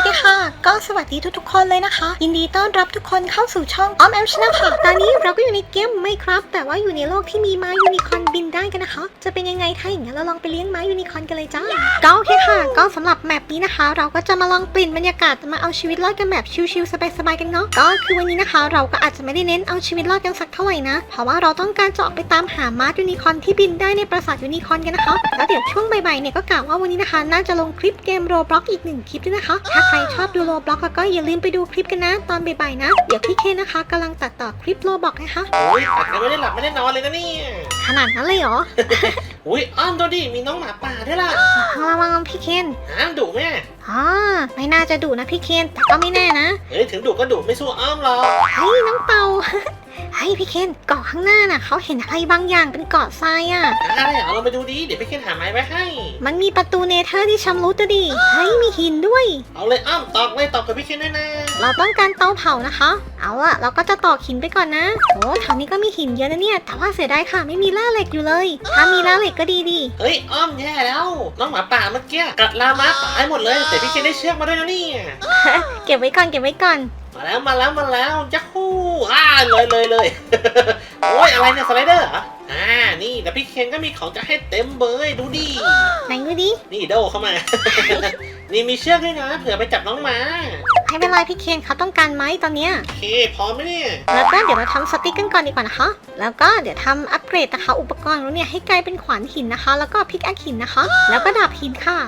วัสดีค่ะ ก็สวัสดีทุกๆคนเลยนะคะ ยินดีต้อนรับทุกคนเข้าสู่ช่องออมแอมชแนลค่ะ ตอนนี้เราก็อยู่ในเกมไม่ครับ แต่ว่าอยู่ในโลกที่มีม้ายูนิคอนบินได้กันนะคะ จะเป็นยังไงถ้าอย่างนั้นเราลองไปเลี้ยงม้ายูนิคอนกันเลยจ้า ก็โอเคค่ะ ก็สำหรับแมปนี้นะคะ เราก็จะมาลองเปลี่ยนบรรยากาศมาเอาชีวิตรอดกันแบบชิลๆสบายๆกันเนาะ ก็คือวันนี้นะคะ เราก็อาจจะไม่ได้เน้นเอาชีวิตรอดกันสักเท่าไหร่นะ เพราะว่าเราต้องการจะออกไปตามหาม้ายูนิคอนที่บินได้ในปราสาทยูนิคอนกันนะคะ แล้วเดี๋ยวช่วงบ่ายๆเนี่ยก็กะว่าวันนี้นะคะ น่าจะลงคลิปเกมโรบล็อกอีกหนึ่งคลิปด้วยนะคะใครชอบดูโรบล็อกแล้วก็อย่าลืมไปดูคลิปกันนะ ตอนบ่ายๆนะ เดี๋ยวพี่เคนนะคะกำลังตัดต่อคลิปโรบล็อกนะคะโอ้ยตัดกันไม่ได้หลับไม่ได้นอนเลยนะเนี่ยขนาดนั้นเลยเหรอ อุ้ยอ้อมดูดิมีน้องหมาป่าด้วยล่ะระวังพี่เคนห้ามดุแม่อ๋อไม่น่าจะดุนะพี่เคนแต่ก็ไม่แน่นะ เฮ้ยถึงดุก็ดุไม่สู้อ้อมหรอกเฮ้ยน้องเตา เฮ้ยพี่เคนเกาะข้างหน้าน่ะเขาเห็นอะไรบางอย่างเป็นเกาะทรายอะอะไรเหรอเราไปดูดิ เดี๋ยวพี่เคนหาไม้ไว้ให้ มันมีประตูเนเธอร์ที่ชำรุดอะดิเฮ้ยมีหินด้วย เอาเลยอ้อมตอกเลยตอกกับพี่เคนด้วยนะเราต้องการเตาเผานะคะ เอาละเราก็จะตอกหินไปก่อนนะโอ้แถวนี้ก็มีหินเยอะนะเนี่ย แต่ว่าเสียดายค่ะไม่มีแร่เหล็กอยู่เลย ถ้ามีแร่เหล็กก็ดีดีเฮ้ยอ้อมแย่แล้ว น้องหมาป่าเมื่อกี้กัดลามาตายหมดเลย แต่พี่เคนได้เชือกมาด้วยนะเนี่ยเก็บไว้ก่อนเก็บไว้ก่อน มาแล้วมาแล้วมาแล้วยักฮู้อ่าเลยเลยเลยโอ้ยอะไรเนี่ยสไลเดอร์เหรออ่านี่แต่พี่เคนก็มีของจะให้เต็มเบยดูดิไหนดูดินี่โดเข้ามา นี่มีเชือกด้วยนะเผื่อไปจับน้องหมาไม่เป็นไรพี่เคนเขาต้องการไม้ตอนเนี้ยโอเคพร้อมไหมเนี่ยแล้วก็เดี๋ยวเราทำสติ๊กกันก่อนดีกว่านะคะแล้วก็เดี๋ยวทำอัปเกรดนะคะ อุปกรณ์ของเราเนี่ยให้กลายเป็นขวานหินนะคะ แล้วก็พิกแอคหินนะคะ แล้วก็ดาบหินค่ะ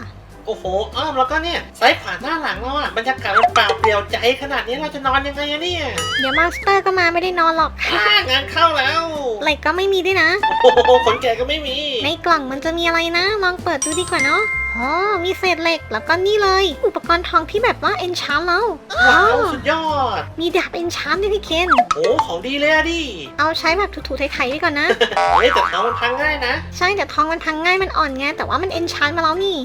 โอ้โห อ้อมแล้วก็เนี่ยซ้ายขวาหน้าหลังเราอะบรรยากาศมันเปล่าเปลี่ยวใจขนาดนี้เราจะนอนยังไงอะเนี่ยเดี๋ยวมาสเตอร์ก็มาไม่ได้นอนหรอกอ่างานเข้าแล้วเหล็กก็ไม่มีด้วยนะ โอ้โหขนแก่ก็ไม่มี ในกล่องมันจะมีอะไรนะ ลองเปิดดูดีกว่าเนาะ อ๋อมีเศษเหล็กแล้วก็นี่เลย อุปกรณ์ทองที่แบบว่าเอนชานแล้วว้าวสุดยอด มีดาบเอนชานด้วยพี่เคนโอ้ของดีเลยอะดิ เอาใช้แบบถูๆไถๆไปก่อนนะ เฮ้ยแต่เท้ามันพังง่ายนะ ใช่แต่ทองมันพังง่ายมันอ่อนไงแต่ว่ามันเอนชานมาแล้วนี่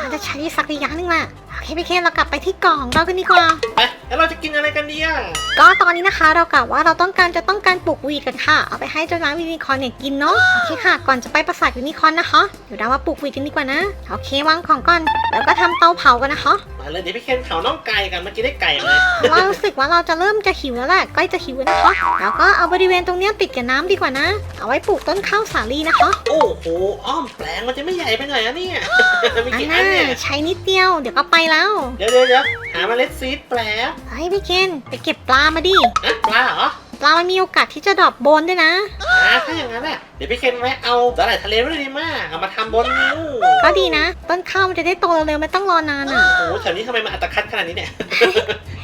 อาจจะใช้สักระยะหนึงแหละโอ เคพี่เคนเรากลับไปที่กล่องของเรากันดีกว่า ไปแล้วเราจะกินอะไรกันดีอะก็ตอนนี้นะคะเรากะว่าเราต้องการจะต้องการปลูกวีดกันค่ะ เอาไปให้เจ้าน้ำยูนิคอร์นเนี่ยกินเนาะโอเคค่ะ ก่อนจะไปปราสาทยูนิคอร์นนะคะเดี๋ยวเรามาปลูกวีดกันดีกว่านะโอเควางของก่อนแล้วก็ทำเตาเผากันนะคะมาเลยเดี๋ยวพี่เคนเผาน้องไก่กันเมื่อกี้ได้ไก่เลยเพราะว่ารู้สึกว่าเราจะเริ่มจะหิวแล้วแหละใกล้จะหิวแล้วนะคะแล้วก็เอาบริเวณตรงเนี้ยติดกับน้ำดีกว่านะ เอาไว้ปลูกต้นข้าวสาลีนะคะโอ้โหอ้อมแปลงมันจะไม่ใหญ่ไปหน่อยอะเนี่ยมีอันกี่อัน่านเนี่ย ใช้นิดเดียวเดี๋ยวก็ไปแล้วเดี๋ยวเดี๋ยวเดี๋ยวหาเมล็ดซีดแปลงเฮ้ยพี่เคนไปเก็บปลามาดินะปลาเหรอปลามันมีโอกาสที่จะดรอปโบนด้วยนะอ่าถ้าอย่างนั้นอะเดี๋ยวพี่เคนแวะเอาสาหร่ายทะเลไว้เลยดีมากเอามาทำบนนิ้วก็ดีนะ ต้นข้าวมันจะได้โตเร็วๆไม่ต้องรอนานอะโอ้โหแถวนี้ทำไมมันอัตคัดขนาดนี้เนี่ย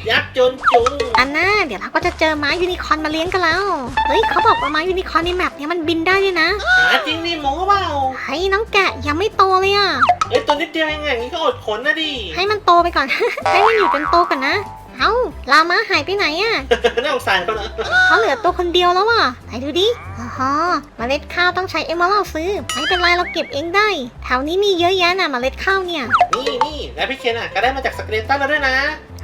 ยักษ์จนจุงอันน่าเดี๋ยวเราก็จะเจอม้ายูนิคอร์นมาเลี้ยงกันแล้วเฮ้ยเขาบอกว่าม้ายูนิคอร์นในแมปเนี้ยมันบินได้ด้วยนะหาจริงดิโม้เปล่าเฮ้ยน้องแกะยังไม่โตเลยอะเอ้ยตัว นิดเดียวเองอย่างนี้ก็อดขนนะดิ ให้มันโตไปก่อน ให้มันอยู่จนโตก่อนนะ เอ้าลาม้าหายไปไหนอะน่าสงสารเขานะเขาเหลือตัวคนเดียวแล้วอะไหนดูดิอ๋อเมล็ดข้าวต้องใช้เอมเมอรัลซื้อ ไม่เป็นไรเราเก็บเองได้ แถวนี้มีเยอะแยะน่ะเมล็ดข้าวเนี่ย นี่นี่แล้วพี่เคนอะก็ได้มาจากสเกเลตันแล้วด้วยนะ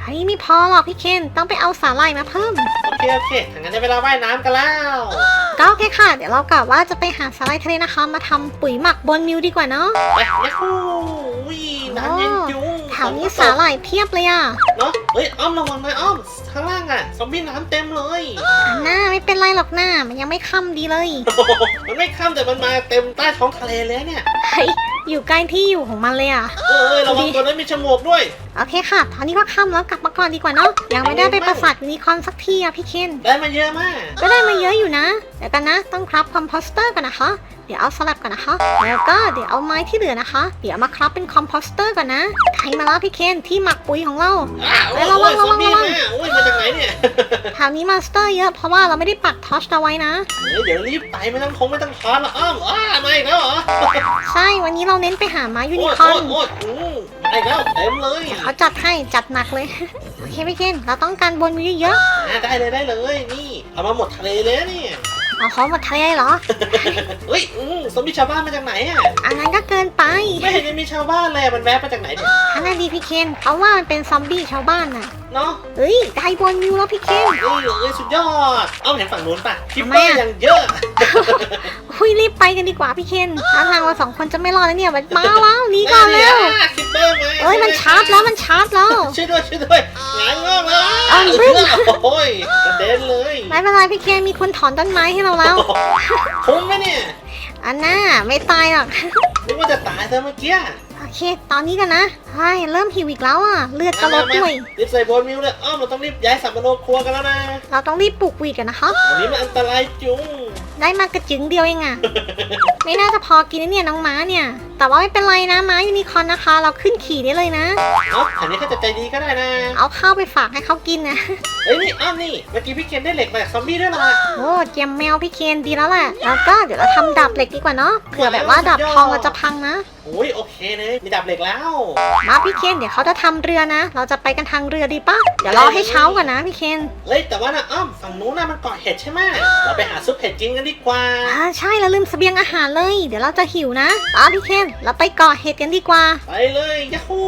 เฮ้ยไม่พอหรอกพี่เคนต้องไปเอาสาหร่ายมาเพิ่ม โอเคโอเคถ้างั้นได้เวลาว่ายน้ำกันแล้วก็โอเคค่ะ เดี๋ยวเรากะว่าจะไปหาสาหร่ายทะเลนะคะ มาทำปุ๋ยหมักบนมิวดีกว่าเนาะไปยักษ์ฮู้อุ้ยน้ำเย็นจุงแถวนี้สาหร่ายเพียบเลยอะเนาะเฮ้ยอ้อมระวังนะอ้อมข้างล่างอะซอมบี้น้ำเต็มเลยอันน่าไม่เป็นไรหรอกหน้ามันยังไม่ค่ำดีเลย โอ้โหมันไม่ข้ามแต่มันมาเต็มใต้ท้องทะเลเลยเนี่ย เฮ้ย อยู่ใกล้ที่อยู่ของมันเลยอะ เออเออระวังตัวนั้นมีฉมวกด้วย โอเคค่ะ ตอนนี้ก็ค่ำแล้วกลับมาก่อนดีกว่าเนาะ ยังไม่ได้ไปปราสาทยูนิคอร์นสักทีอะพี่เคน ได้มาเยอะมาก ก็ได้มาเยอะอยู่นะ เดี๋ยวกันนะ ต้องครับคอมโพสเตอร์ก่อนนะคะ เดี๋ยวเอาสลับก่อนนะคะ แล้วก็เดี๋ยวเอาไม้ที่เหลือนะคะ เดี๋ยวเอามาครับเป็นคอมโพสเตอร์ก่อนนะใครมาแล้วพี่เคนที่หมักปุ๋ยของเราอ้าวเอ้โอ้ยยระวังซอมบี้ระวังมาโอ้ยมาจากไหนเนี่ยแถวนี้มาสเตอร์เยอะเพราะว่าเราไม่ได้ปักทอชเอาไว้นะเฮ้ยเดี๋ยวรีบไปไม่ต้องคงไม่ต้องทอนหรอกอ้อมอ้ามาอีกแล้วเหรอ ใช่ วันนี้เราเน้นไปหาม้ายูนิคอร์นไอ้แล้วเต็มเลยเขาจัดให้จัดหนักเลย โอเคพี่เคนเราต้องการบนวิวเยอะได้เลยได้เลย นี่ เอามาหมดทะเลเลยนี่ เนี่ยๆเอาของหมดทะเลเหรอ เฮ้ยอืมซอมบี้ชาวบ้านมาจากไหนอะ อันนั้นก็เกินไปไม่เห็นจะมีชาวบ้านเลยอะมันแวะมาจากไหนเนี่ยท่านนาดีพี่เคนเขาว่ามันเป็นซอมบี้ชาวบ้านน่ะ เนาะเฮ้ยได้บนวิวแล้วพี่เคน เอ้ยเอ้ยสุดยอด เอาเห็นฝั่งนู้นป่ะคิปทำเปไมอร์อะยังเยอะ คุยรีบไปกันดีกว่าพี่เคนท่าทางเราสองคนจะไม่รอดแล้วเนี่ยมันมาแล้วหนีก่อนเร็วคิปเปอร์มาเอ้ยมันชาร์จแล้วมันชาร์จแล้วช่วยด้วยช่วยด้วยงานงอกแล้วเอาเอวิ่งอโอ้ยกระเด็นเลยไม่เป็นไรพี่เคนมีคนถอนต้นไม้ให้เราแล้วคุ้มไหมเนี่ยอันน่าไม่ตายหรอกนึกว่าจะตายซะเมื่อกี้โอเค ตอนนี้กันนะเฮ้ยเริ่มหิวอีกแล้วอะ เลือดก็ลดด้วยรีบใส่โบนมิวเลยอ้อมเราต้องรีบย้ายสัมมโนครัวกันแล้วนะ เราต้องรีบปลูกวีดกันนะคะอันนี้มันอันตรายจุงได้มากระจึงเดียวเองอะ ไม่น่าจะพอกินนะเนี่ยน้องม้าเนี่ย แต่ว่าไม่เป็นไรนะม้ายูนิคอร์นนะคะ เราขึ้นขี่ได้เลยนะเนาะอันนี้เขาจะใจดีก็ได้นะ เอาข้าวไปฝากให้เขากินนะเอ้ยนี่อ้อมนี่ เมื่อกี้พี่เคนได้เหล็กมาจากซอมบี้ด้วยล่ะโอ้เจียมแมวพี่เคนดีแล้วแหละแล้วก็เดี๋ยวเราทำดาบเหล็กดีกว่าเนาะเผื่อแบบว่าดาบทองเราจะพังนะโอ้ยโอเคเลย มีดับเหล็กแล้ว มาพี่เคนเดี๋ยวเขาจะทำเรือนะ เราจะไปกันทางเรือดีปะเดี๋ยวรอให้เช้าก่อนนะพี่เคนเฮ้ยแต่ว่านะอ้อมฝั่งนู้นน่ะมันเกาะเห็ดใช่ไหมเราไปหาซุปเห็ดกินกันดีกว่า อ่าใช่เราลืมเสบียงอาหารเลย เดี๋ยวเราจะหิวนะอ๋อพี่เคนเราไปก่อเห็ดกันดีกว่า ไปเลยยะฮู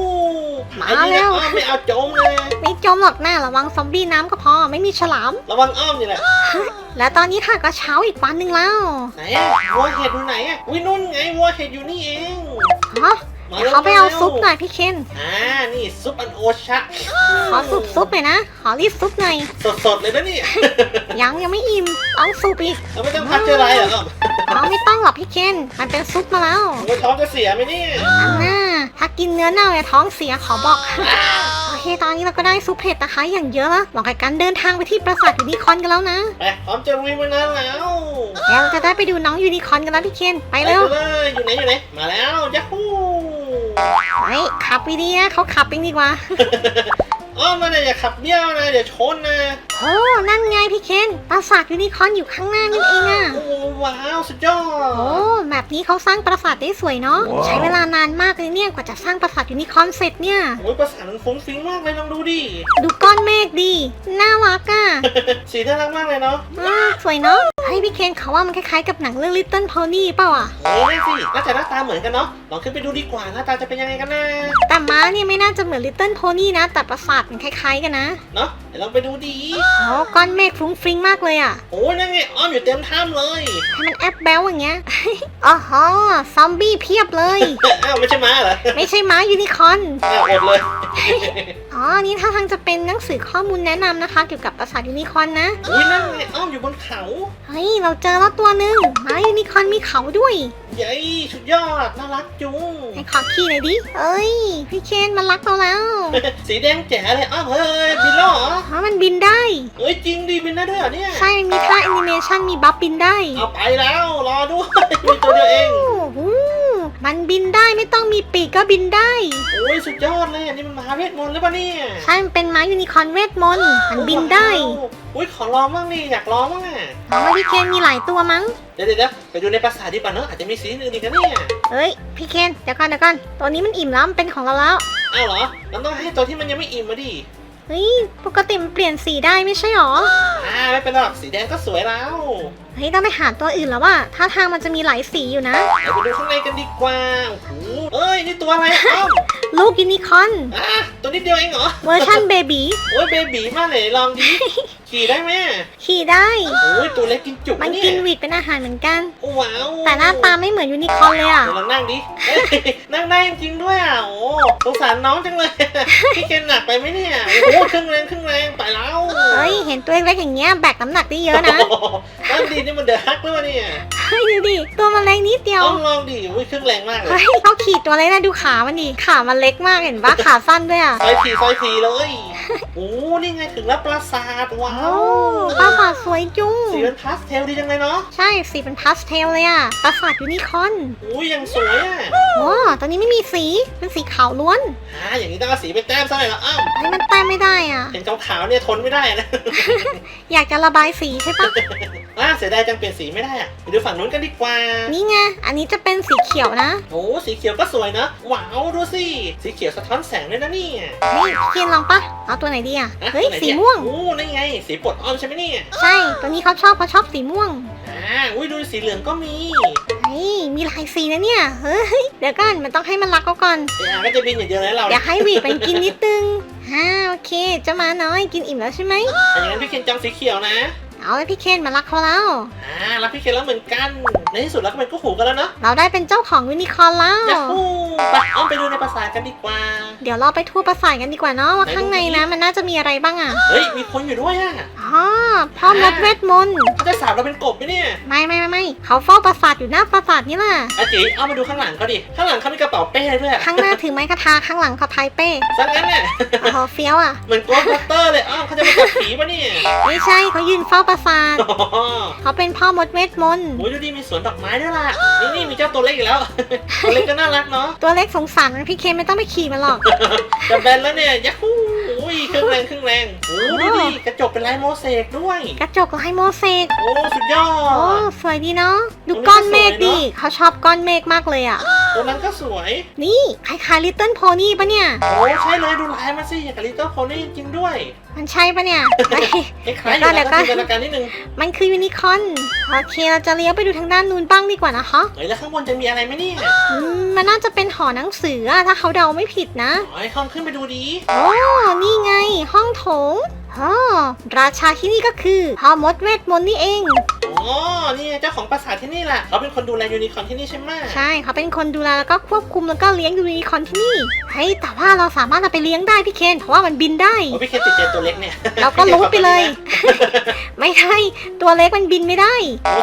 มาไอ้นี่แล้นะวอ้อมไม่เอาจมเลยไม่จมหรอกหน้าระวังซอมบี้น้ำก็พอไม่มีฉลาม ระวังอ้อมนี่แหละและตอนนี้ค่ะก็เช้าอีกวันหนึ่งแล้ว ไหนอะวัวเห็ดอยู่ไหนอะอุ้ยนู่นไงวัวเห็ดอยู่นี่เองฮะ เดี๋ยวเขาไปเอาซุปหน่อยพี่เคนอ่า นี่ซุปอันโอชะ ขอซุปซุปหน่อยนะ ขอรีบซุปหน่อย สดๆเลยนะนี่ ยังยังไม่อิ่มต้องซุปอีกเราไม่ต้องพักเจออะไรเหรออ้อมเอาไม่ต้องหรอกพี่เคนมันเป็นซุปมาแล้วหัวท้องจะเสียไหมเนี่ยอันน่าถ้ากินเนื้อเน่าเนี่ยท้องเสียขอบอกโอเคตอนนี้เราก็ได้ซุปเห็ดนะคะอย่างเยอะแล้วเหมาะกับการเดินทางไปที่ปราสาทยูนิคอร์นกันแล้วนะไปพร้อมจะลุยมานานแล้วแล้วเราจะได้ไปดูน้องยูนิคอร์นกันแล้วพี่เคนไปไปเร็วเลยอยู่ไหนอยู่ไหนมาแล้วยะฮูไปขับไปดีนะเขาขับเองดีกว่าอ้อมมาเนี่ยอย่าขับเบี้ยวนะเดี๋ยวชนนะโอ้นั่นไงพี่เคนปราสาทยูนิคอร์นอยู่ข้างหน้านั่นเองอะโอ้ว้าวสุดยอโอ้ดแบบนี้เขาสร้างปราสาทได้สวยเนาะว้าวใช้เวลานานมากเลยเนี่ยกว่าจะสร้างปราสาทยูนิคอร์นเสร็จเนี่ยโอ้ยประสานมันฟุ้งฟิ้งมากเลยลองดูดิดูก้อนเมฆดีน่ารักอะสีน่ารักมากเลยเนาะอ่าสวยเนาะ ให้พี่เคนเขาว่ามันคล้ายๆกับหนังเรื่อง Little Pony เปล่าอะโอ้ยนั่นสิน่าจะหน้าตาเหมือนกันเนาะลองขึ้นไปดูดีกว่าหน้าตาจะเป็นยังไงกันนะแต่ม้าเนี่ยไม่น่าจะเหมือน Little Pony นะ แต่ปราสาทมันคล้ายๆกันนะ เนาะเดี๋ยวลองไปดูดีโอ้ก้อนเมฆฟรุ้งฟริ้งมากเลยอะโอ้ยนั่นไงอ้อมอยู่เต็มถ้ำเลยให้มันแอปแบลอย่างเงี้ยอ๋อฮะซอมบี้เพียบเลยอ้าวไม่ใช่ม้าเหรอไม่ใช่ม้ายูนิคอร์น อ้าวอดเลย อ๋ออันนี่ถ้าทางจะเป็นหนังสือข้อมูลแนะนำนะคะ เกี่ยวกับปราสาทยูนิคอร์นนะ อุ้ยนั่นไงอ้อมอยู่บนเขา เฮ้ย เราเจอแล้วตัวหนึ่งม้ายูนิคอร์นมีเขาด้วย ใหญ่สุดยอดน่ารักจุงให้ขอขี่หน่อยดิ เอ้ย พี่เคนมันรักเราแล้วสีแดงแจ๋เลยอ้าวเฮ้ยบินแล้วเหรอเพราะมันบินได้เฮ้ยจริงดิบินได้ด้วยเหรอเนี่ย ใช่มันมีท่าแอนิเมชันมีบัฟบินได้ เอาไปแล้วรอด้วยมีตัวเดียวเองโอ้โห มันบินได้ไม่ต้องมีปีกก็บินได้ โอ้ยสุดยอดเลยอันนี้มันมหาเวทมนต์หรือเปล่าเนี่ยใช่มันเป็นม้ายูนิคอร์นเวทมนต์มันบินได้อุ้ยขอลองบ้างนี่อยากลองบ้างอะอ๋อพี่เคนมีหลายตัวมั้ง เดี๋ยวเดี๋ยวเดี๋ยวไปดูในปราสาทดีกว่าเนอะอาจจะมีสีอื่นอีกนะเนี่ยเฮ้ยพี่เคนเดี๋ยวก่อนเดี๋ยวก่อนตัวนี้มันอิ่มแล้วมันเป็นของเราแล้วอ้าวเหรอเราต้องให้ตัวที่มันยังไม่อิ่มมาดิ เฮ้ยปกติมันเปลี่ยนสีได้ไม่ใช่หรอ อ่าไม่เป็นไรหรอกสีแดงก็สวยแล้วเฮ้ยต้องไปหาตัวอื่นแล้วว่าท่าทางมันจะมีหลายสีอยู่นะเดี๋ยวไปดูข้างในกันดีกว่าโอ้โหเอ้ยนี่ตัวอะไรอะอ้อมลูกยูนิคอร์นอะตัวนิดเดียวเองเหรอ เวอร์ชันเบบีโอ้ยเบบีมากเลยลองดิ ขี่ได้ไหมขี่ได้ โอ้ยตัวเล็กกินจุกมันเยกินวีดเป็นอาหารเหมือนกัน โอ้ว้าว แต่หน้าตาไม่เหมือนยูนิคอร์นเลยอะเดี๋ยวลองนั่งดิเอ้ยนั่งได้จริงๆด้วยอะ โอ้สงสารน้องจังเลยพี่เคนหนักไปไหมเนี่ย โอ้โหครึ่งแรงครึ่งแรงไปแล้ว เฮ้ย เห็นตัวเล็กๆอย่างเงี้ยแบกน้ำหนักได้เยอะนะโโหนั่งดีนี่มันเดือดฮักหรือเปล่าเนี่ย เฮ้ยดูดิตัวมันเล็กนิดเดียวต้องลองดิอุ้ยครึ่งแรงมากเลยเฮ้ยเขาขี่ตัวเล็กนะดูขามันดิขามันเล็กมากเห็นปะขาสั้นด้วยอะซอยทีซอยทีเลยโอ้นี่ไงถึงแล้วปราสาทว้าโอ้วปราสาทสวยจุ้งสีเป็นพาสเทลดีจังเลยเนาะใช่สีเป็นพาสเทลเลยอะปราสาทยูนิคอร์นอุ้ยยังสวยอะโอ้ตอนนี้ไม่มีสีเป็นสีขาวล้วนอ่าอย่างนี้ต้องเอาสีไปแต้มซะหน่อยละอ้าวเฮ้ยมันแต้มไม่ได้อะเห็นขาวๆเนี่ยทนไม่ได้นะอยากจะระบายสีใช่ปะอ่าเสียดายจังเปลี่ยนสีไม่ได้อะไปดูฝั่งนู้นกันดีกว่า นี่ไง อันนี้จะเป็นสีเขียวนะ โอ้สีเขียวก็สวยนะ ว้าวดูสิ สีเขียวสะท้อนแสงด้วยนะเนี่ยเฮ้ยพี่เคนลองปะเอาตัวไหนดีอะอะเฮ้ยตัวไหนสีดีอะม่วงโอ้นั่นไง สีปลดอ้อมใช่ไหมเนี่ย ใช่ ตัวนี้เขาชอบเขาชอบสีม่วง อ่าอ่าอุ้ยดูสีเหลืองก็มีเฮ้ยมีหลายสีนะเนี่ย เฮ้ย เดี๋ยวก่อน มันต้องให้มันรักเขาก่อนเออาก็จะบินอย่างเดียวเลยเราเดี๋ยวให้หวีเป็นกินนิดนึงฮ่าโอเคเจ้าหมาน้อยกินอิ่มแล้วใช่ไหมแต่อย่างนั้นพี่เคนจองสีเขียวนะ เอาเลยพี่เคนมารักเขาแล้ว อ่ารับพี่เคนแล้วเหมือนกัน ในที่สุดแล้วก็เป็นกู้หูกันแล้วเนาะเราได้เป็นเจ้าของยูนิคอร์นแล้ว ยาฮูไปอ้อมไปดูในปราสาทกันดีกว่า เดี๋ยวเราไปทัวร์ปราสาทกันดีกว่าเนาะว่าข้างในนะมันน่าจะมีอะไรบ้างอะ เฮ้ย มีคนอยู่ด้วยอะ อ๋อ พ่อมดเวทมนต์เขาจะสาบเราเป็นกบไหมเนี่ยไม่ไม่ไม่ไม่เขาเฝ้าปราสาทอยู่หน้าปราสาทนี่แหละอาจิเอามาดูข้างหลังเขาดิ ข้างหลังเขามีกระเป๋าเป้ด้วยข้างหน้าถือไม้คาทาข้างหลังเขาพายเป้ซะงั้นเนี่ยโอ้โหเฟี้ยวอะเหมือนโกลด์บัตเตอร์เลยอ้าวเขาจะมาจับผีปะเนี่ยไม่ใช่เขายืนเฝ้าปราสาทอ๋อเขาเป็นพ่อมดเวทมนต์โอ้ยดูดิมีสวนดอกไม้ด้วยล่ะนี่นี่มีเจ้าตัวเล็กอีกแล้ว ตัวเล็กก็น่ารักเนาะตัวเล็กสงสารมันพี่เคนไม่ต้องไปขี่มันหรอกจะแบนแล้วเนี่ยยักฮูอุ้ ยเครื่องแรงเครื่องแรงโอ้ดูดิกระจกเป็นลายโมเสกด้วย กระจกลายโมเสกโอ้สุดยอโอ้ดสวยดีเนาะ ดูตรงนี้ก้อนเมฆก็สวยดิเนอะเขาชอบก้อนเมฆมากเลยอะ ตัวนั้นก็สวย นี่คล้ายๆลิตเติ้ลโพนี่ปะเนี่ย โอ้ใช่เลยดูลายมันสิอย่างกับลิตเติ้ลโพนี่จริงๆด้วย มันใช่ปะเนี่ยเฮ้ยคล้ายๆอยู่เดี๋แล้ยววก่ก็อนจินตนาการนิดนึงมันคือยูนิคอร์นโอเคเราจะเลี้ยวไปดูทางด้านนู้นบ้างดีกว่านะคะเฮ้ยแล้วข้างบนจะมีอะไรไหมเนี่ยอืมมันน่าจะเป็นหอหนังสืออะถ้าเขาเดาไม่ผิดนะขอให้เข้าขึ้นไปดูดีโอ้นี่ไง ห้องโถง อ๋อราชาที่นี่ก็คือพ่อมดเวทมนต์นี่เอง อ๋อ นี่เจ้าของปราสาทที่นี่แหละเขาเป็นคนดูแลยูนิคอร์นที่นี่ใช่ไหมใช่เขาเป็นคนดูแลแล้วก็ควบคุมแล้วก็เลี้ยงยูนิคอร์นที่นี่เฮ้ยแต่ว่าเราสามารถเอาไปเลี้ยงได้พี่เคนเพราะว่ามันบินได้ โอ้พี่เคนติดใจตัวเล็กเนี่ยเราก็รู้ไปเลย ไม่ใช่ตัวเล็กมันบินไม่ได้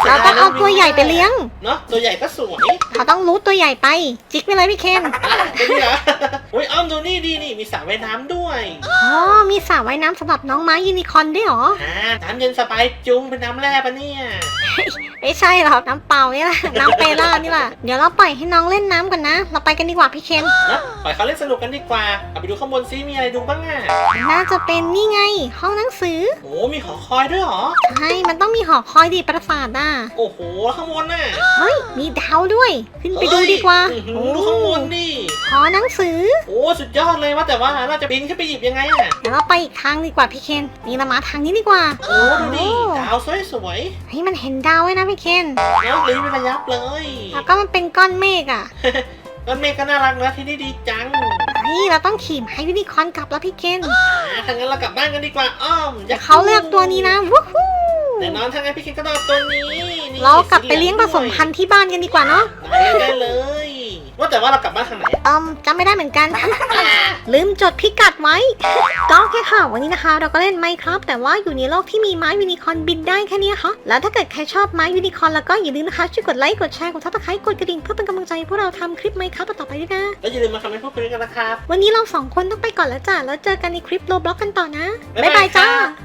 เราต้องเอาตัวใหญ่ไปเลี้ยง เนาะตัวใหญ่ก็สวยเขาต้องรู้ตัวใหญ่ไป จิกไปเลยพี่เคนอะจะดีเหรออุ้ยอ้อมดูนี่ดีนี่มีสระว่ายน้ำด้วยอ๋อมีสระว่ายน้ำสำหรับน้องม้ายูนิคอร์นด้วยเหรออ่าน้ำเย็นสบายจุงเป็นน้ำแร่ปะเนี่ยไม่ใช่หรอกน้ำเปล่านี่แหละน้ำเปล่านี่แหละเดี๋ยวเราปล่อยให้น้องเล่นน้ำก่อนนะ เราไปกันดีกว่าพี่เคนเนาะปล่อยเขาเล่นสนุกกันดีกว่าเอาไปดูข้างบนซิมีอะไรดูบ้างอะน่าจะเป็นนี่ไง ห้องหนังสือโอ้มีหอคอยด้วยเหรอใช่มันต้องมีหอคอยดีปราสาทอะโอ้โหแล้วข้างบนน่ะเฮ้ยมีดาวด้วย ขึ้นไปดูดีกว่าเอ้ยอื้อหือดูข้างบนดิหอหนังสือ โอ้สุดยอดเลยว่าแต่ว่าเราจะบินขึ้นไปหยิบยังไงอะเดี๋ยวเราไปอีกทางดีกว่าพี่เคนนี่เรามาทางนี้ดีกว่าโอ้ดูดิโอ้ดาวสวยสวยเฮ้ยมันเห็นดาวไว้นะพี่เคนๆแล้วลิ้นเป็นระยับเลยแล้วก็มันเป็นก้อนเมฆอะ รถเมย์ก็น่ารักนะที่นี่ดีจังเฮ้ยเราต้องขี่ม้ายูนิคอร์นกลับแล้วพี่เคนอ่าถ้างั้นเรากลับบ้านกันดีกว่าอ้อมเดี๋ยวเขาเลือกตัวนี้นะวู้ฮู้แน่นอนถ้างั้นพี่คิดก็ต้องเอาตัวนี้นี่เรากลับไปเลี้ยงผสมพันธุ์ที่บ้านกันดีกว่าเนาะ ได้เลยได้เลย ว่าแต่ว่าเรากลับบ้านทางไหนอะอืมจำไม่ได้เหมือนกัน ลืมจดพิกัดไว้ ก็โอเคค่ะ วันนี้นะคะ เราก็เล่นไมครับ แต่ว่าอยู่ในโลกที่มีม้ายูนิคอร์นบินได้แค่นี้ค่ะ แล้วถ้าเกิดใครชอบม้ายูนิคอร์นแล้วก็อย่าลืมนะคะช่วยกดไลค์ กดแชร์ กดซับสไครต์กดกระดิ่งเพื่อเป็นกำลังใจให้พวกเราทำคลิปไมครับต่อไปด้วยนะ แล้วอย่าลืมมาคอมเมนต์พูดคุยกันนะครับ วันนี้เราสองคนต้องไปก่อนแล้วจ้ะ แล้วเจอกันในคลิปโลบล็อกกันต่อนะ บ๊ายบายจ้าค่ะ